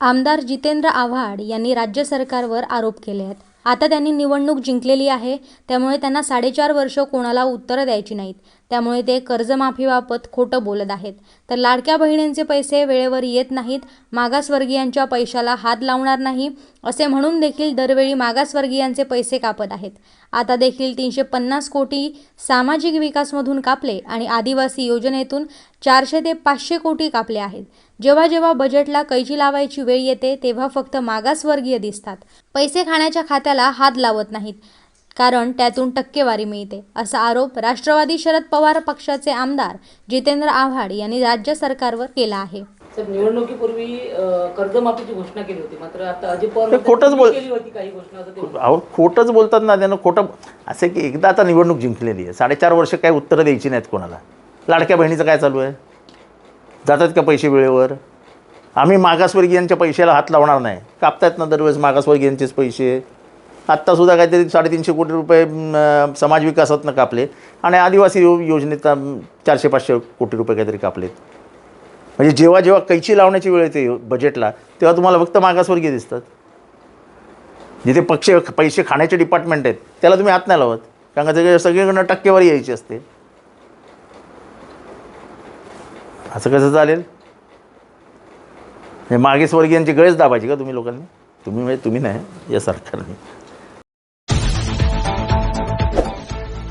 आमदार जितेंद्र आव्हाड यांनी राज्य सरकारवर आरोप केले आहेत. आता त्यांनी निवडणूक जिंकलेली आहे त्यामुळे त्यांना साडेचार वर्ष कोणाला उत्तरं द्यायची नाहीत. त्यामुळे ते कर्जमाफीबाबत खोटं बोलत आहेत. तर लाडक्या बहिणींचे पैसे वेळेवर येत नाहीत मागासवर्गीयांच्या पैशाला हात लावणार नाही असे म्हणून देखील दरवेळी मागासवर्गीयांचे पैसे कापत आहेत. आता देखील तीनशे पन्नास कोटी सामाजिक विकासमधून कापले आणि आदिवासी योजनेतून चारशे ते पाचशे कोटी कापले आहेत. जेव्हा जेव्हा बजेटला कैची लावायची वेळ येते तेव्हा फक्त मागासवर्गीय दिसतात. पैसे खाण्याच्या खात्याला हात लावत नाहीत कारण त्यातून टक्केवारी मिळते असा आरोप राष्ट्रवादी शरद पवार पक्षाचे आमदार जितेंद्र आव्हाड यांनी राज्य सरकारवर केला आहे. साहेब निवडणुकीपूर्वी अ, कर्जमाफीची घोषणा केली होती. मात्र आता अजित पवार ते म्हणतात खोटंच तुम्ही बोल- केली होती काही घोषणा असं ते म्हणतात. अहो खोटंच बोलतात ना त्यानं खोटं असं की एकदा आता निवडणूक जिंकलेली आहे. साडेचार वर्ष काही उत्तरं द्यायची नाहीत कोणाला. लाडक्या बहिणीचं काय चालू आहे? जातात का पैसे वेळेवर? आम्ही मागासवर्गीयांच्या पैशाला हात लावणार नाही. कापतायत ना दरवेळेस मागासवर्गीयांचेच पैसे? आत्तासुद्धा काहीतरी साडेतीनशे कोटी रुपये अं, समाज विकासातनं कापले. आणि आदिवासी योजनेत चारशे पाचशे कोटी रुपये काहीतरी कापलेत. म्हणजे जेव्हा जेव्हा कैची लावण्याची वेळ येते बजेटला तेव्हा तुम्हाला फक्त मागासवर्गीय दिसतात. जिथे पक्ष पैसे खाण्याचे डिपार्टमेंट आहेत त्याला तुम्ही हात नाही लावत. कारण का सगळे सगळीकडनं टक्केवारी यायची असते. असं कसं चालेल? हे मागेसवर्गीयांची गळेच दाबायची का तुम्ही लोकांनी? तुम्ही म्हणजे तुम्ही नाही या सरकारने.